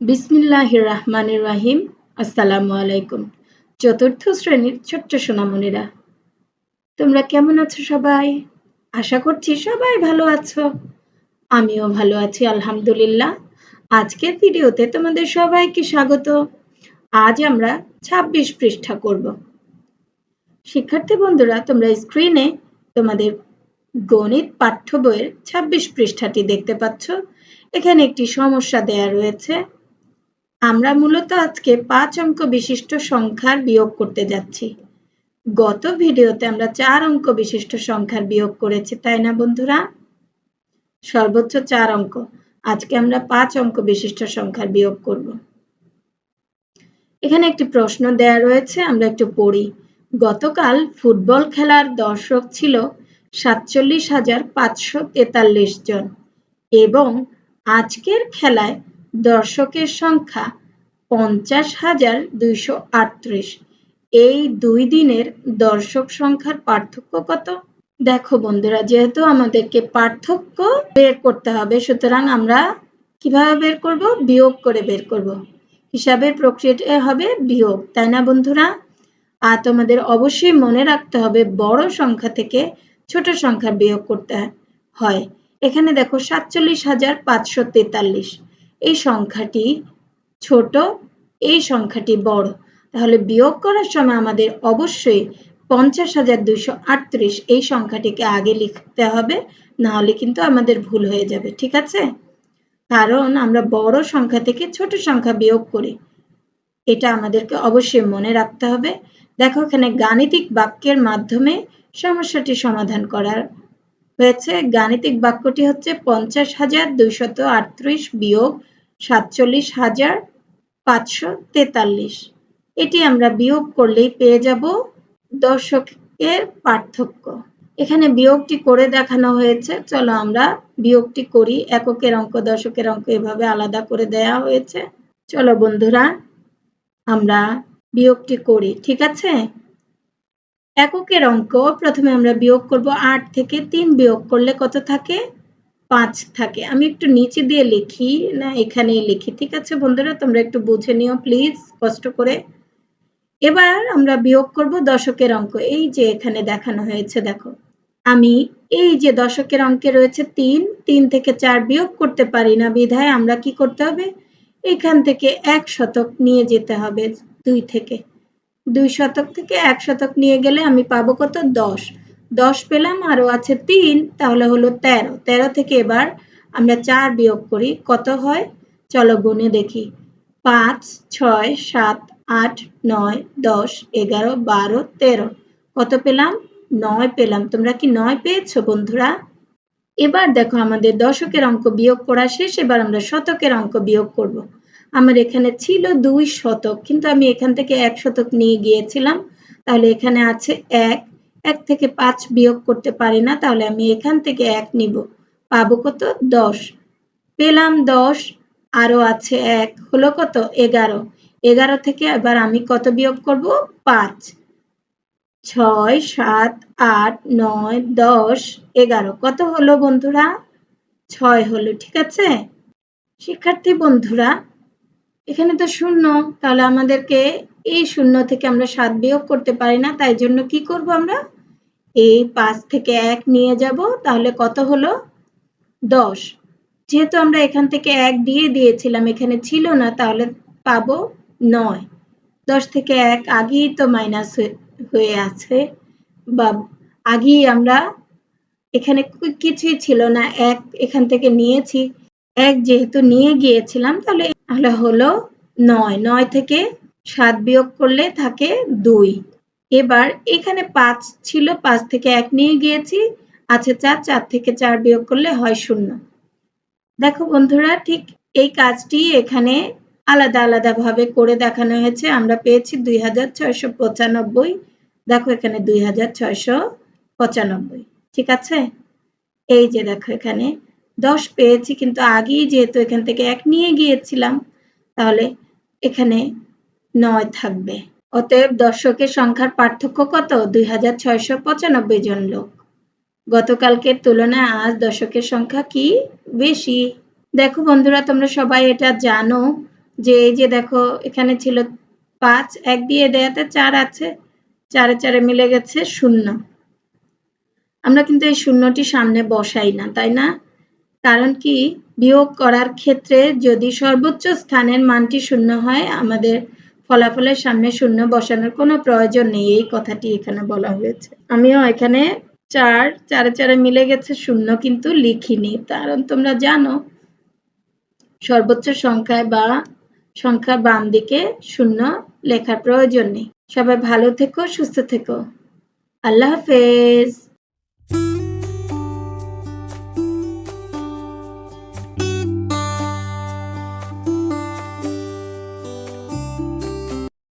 বিসমিল্লাহির রহমানির রাহিম আসসালামু আলাইকুম চতুর্থ শ্রেণির ছোট্ট সোনামণিরা, তোমরা কেমন আছো সবাই? আশা করছি সবাই ভালো আছো। আমিও ভালো আছি, আলহামদুলিল্লাহ। আজকের ভিডিওতে তোমাদের সবাইকে স্বাগত। আজ আমরা ২৬ পৃষ্ঠা করব। শিক্ষার্থী বন্ধুরা, তোমরা স্ক্রিনে তোমাদের গণিত পাঠ্য বইয়ের ২৬ পৃষ্ঠাটি দেখতে পাচ্ছ। এখানে একটি সমস্যা দেয়া রয়েছে। আমরা মূলত আজকে পাঁচ অঙ্ক বিশিষ্ট সংখ্যার বিয়োগ করতে যাচ্ছি। গত ভিডিওতে আমরা চার অঙ্ক বিশিষ্ট সংখ্যার বিয়োগ করেছি, তাই না বন্ধুরা? সর্বোচ্চ চার অঙ্ক। আজকে আমরা পাঁচ অঙ্ক বিশিষ্ট সংখ্যার বিয়োগ করব। এখানে একটি প্রশ্ন দেয়া রয়েছে, আমরা একটু পড়ি। গতকাল ফুটবল খেলার দর্শক ছিল সাতচল্লিশ হাজার পাঁচশো তেতাল্লিশ জন এবং আজকের খেলায় দর্শকের সংখ্যা পঞ্চাশ হাজার দুইশো আটত্রিশ। এই দুই দিনের দর্শক সংখ্যার পার্থক্য কত? দেখো বন্ধুরা, যেহেতু আমাদেরকে পার্থক্য বের করতে হবে, সুতরাং আমরা কীভাবে বের করব? বিয়োগ করে বের করব। হিসাবের প্রক্রিয়াটা হবে বিয়োগ, তাই না বন্ধুরা? আর তোমাদের অবশ্যই মনে রাখতে হবে, বড় সংখ্যা থেকে ছোট সংখ্যা বিয়োগ করতে হয়। এখানে দেখো সাতচল্লিশ হাজার পাঁচশো তেতাল্লিশ। এই সংখ্যাটি ছোট, এই সংখ্যাটি বড়। তাহলে বিয়োগ করার সময় আমাদের অবশ্যই পঞ্চাশ হাজার দুইশো আটত্রিশ এই সংখ্যাটিকে আগে লিখতে হবে না হলে কিন্তু আমাদের ভুল হয়ে যাবে, ঠিক আছে? কারণ আমরা বড় সংখ্যা থেকে ছোট সংখ্যা বিয়োগ করি। এটা আমাদেরকে অবশ্যই মনে রাখতে হবে। দেখো এখানে গাণিতিক বাক্যের মাধ্যমে সমস্যাটি সমাধান করার হয়েছে। গাণিতিক বাক্যটি হচ্ছে পঞ্চাশ হাজার দুইশত আটত্রিশ বিয়োগ সাতচল্লিশ হাজার পাঁচশো তেতাল্লিশ। এটি আমরা বিয়োগ করলেই পেয়ে যাব দর্শকের পার্থক্য। এখানে বিয়োগটি করে দেখানো হয়েছে। চলো আমরা বিয়োগটি করি। এককের অঙ্ক, দশকের অঙ্ক এভাবে আলাদা করে দেয়া হয়েছে। চলো বন্ধুরা, আমরা বিয়োগটি করি। ঠিক আছে? এককের অঙ্ক, প্রথমে আমরা বিয়োগ করব আট থেকে তিন, বিয়োগ করলে কত থাকে? পাঁচ থাকে। আমি একটু নিচে দিয়ে লিখি। না, এখানেই লিখি, ঠিক আছে বন্ধুরা? তোমরা একটু বুঝে নিও প্লিজ কষ্ট করে। এবার আমরা বিয়োগ করব দশকের অঙ্ক। এই যে এখানে দেখানো হয়েছে, দেখো। আমি এই যে দশকের অঙ্কে রয়েছে তিন তিন থেকে চার বিয়োগ করতে পারি না বিধায় আমরা কি করতে হবে? এখান থেকে এক শতক নিয়ে যেতে হবে, দুই থেকে। দুই শতক থেকে এক শতক নিয়ে গেলে আমি পাবো কত? দশ। দশ পেলাম, আরও আছে তিন, তাহলে হলো তেরো। তেরো থেকে এবার আমরা চার বিয়োগ করি, কত হয়? চলো গুনে দেখি। পাঁচ, ছয়, সাত, আট, নয়, দশ, এগারো, বারো, তেরো। কত পেলাম? নয় পেলাম। তোমরা কি নয় পেয়েছ, বন্ধুরা? এবার দেখো আমাদের দশকের অঙ্ক বিয়োগ করা শেষ, এবার আমরা শতকের অঙ্ক বিয়োগ করব। আমার এখানে ছিল দুই শতক, কিন্তু আমি এখান থেকে এক শতক নিয়ে গিয়েছিলাম। তাহলে এখানে আছে এক এক থেকে পাঁচ বিয়োগ করতে পারি না, তাহলে আমি এখান থেকে এক নিব। পাবো কত? দশ। পেলাম দশ, আরও আছে এক, হলো কত? এগারো। এগারো থেকে এবার আমি কত বিয়োগ করব? পাঁচ। ছয়, সাত, আট, নয়, দশ, এগারো। কত হলো বন্ধুরা? ছয় হলো, ঠিক আছে? শিক্ষার্থী বন্ধুরা এখানে তো শূন্য, তাহলে আমাদেরকে এই শূন্য থেকে আমরা সাত বিয়োগ করতে পারি না, তাই জন্য কি করব আমরা? এই পাঁচ থেকে এক নিয়ে যাব, তাহলে কত হলো? দশ। যেহেতু আমরা এখান থেকে এক দিয়ে দিয়েছিলাম, এখানে ছিল না, তাহলে পাবো নয়। দশ থেকে এক আগেই তো মাইনাস হয়ে আছে, বা আগেই আমরা এখানে কিছুই ছিল না, এক এখান থেকে নিয়েছি। এক যেহেতু নিয়ে গিয়েছিলাম, তাহলে তাহলে হলো নয়। নয় থেকে সাত বিয়োগ করলে থাকে দুই। এবার এখানে পাঁচ ছিল, পাঁচ থেকে এক নিয়ে গিয়েছি। আছে চার চার থেকে চার বিয়োগ করলে হয় শূন্য। দেখো বন্ধুরা, ঠিক এই কাজটি এখানে আলাদা আলাদা ভাবে করে দেখানো হয়েছে। আমরা পেয়েছি দুই হাজার ছয়শো পঁচানব্বই। দেখো এখানে দুই হাজার ছয়শো পঁচানব্বই। ঠিক আছে? এই যে দেখো এখানে দশ পেয়েছি, কিন্তু আগেই যেহেতু এখান থেকে এক নিয়ে গিয়েছিলাম, তাহলে এখানে নয় থাকবে। অতএব দর্শকের সংখ্যার পার্থক্য কত? দুই হাজার ছয়শো পঁচানব্বই জন লোক। গতকালকের তুলনায় আজ দর্শকের সংখ্যা কি? বেশি। দেখো বন্ধুরা, তোমরা সবাই এটা জানো যে এই যে দেখো, এখানে ছিল পাঁচ, এক দিয়ে দেয়াতে চার আছে, চারে চারে মিলে গেছে শূন্য। আমরা কিন্তু এই শূন্যটি সামনে বসাই না, তাই না? কারণ কি? বিয়োগ করার ক্ষেত্রে যদি সর্বোচ্চ স্থানের মানটি শূন্য হয়, আমাদের ফলাফলের সামনে শূন্য বসানোর কোনো প্রয়োজন নেই। এই কথাটি এখানে বলা হয়েছে। আমিও এখানে চার, চারে চারে মিলে গেছে, শূন্য কিন্তু লিখিনি। কারণ তোমরা জানো, সর্বোচ্চ সংখ্যায় বা সংখ্যার বাম দিকে শূন্য লেখার প্রয়োজন নেই। সবাই ভালো থেকো, সুস্থ থেকো। আল্লাহ হাফেজ।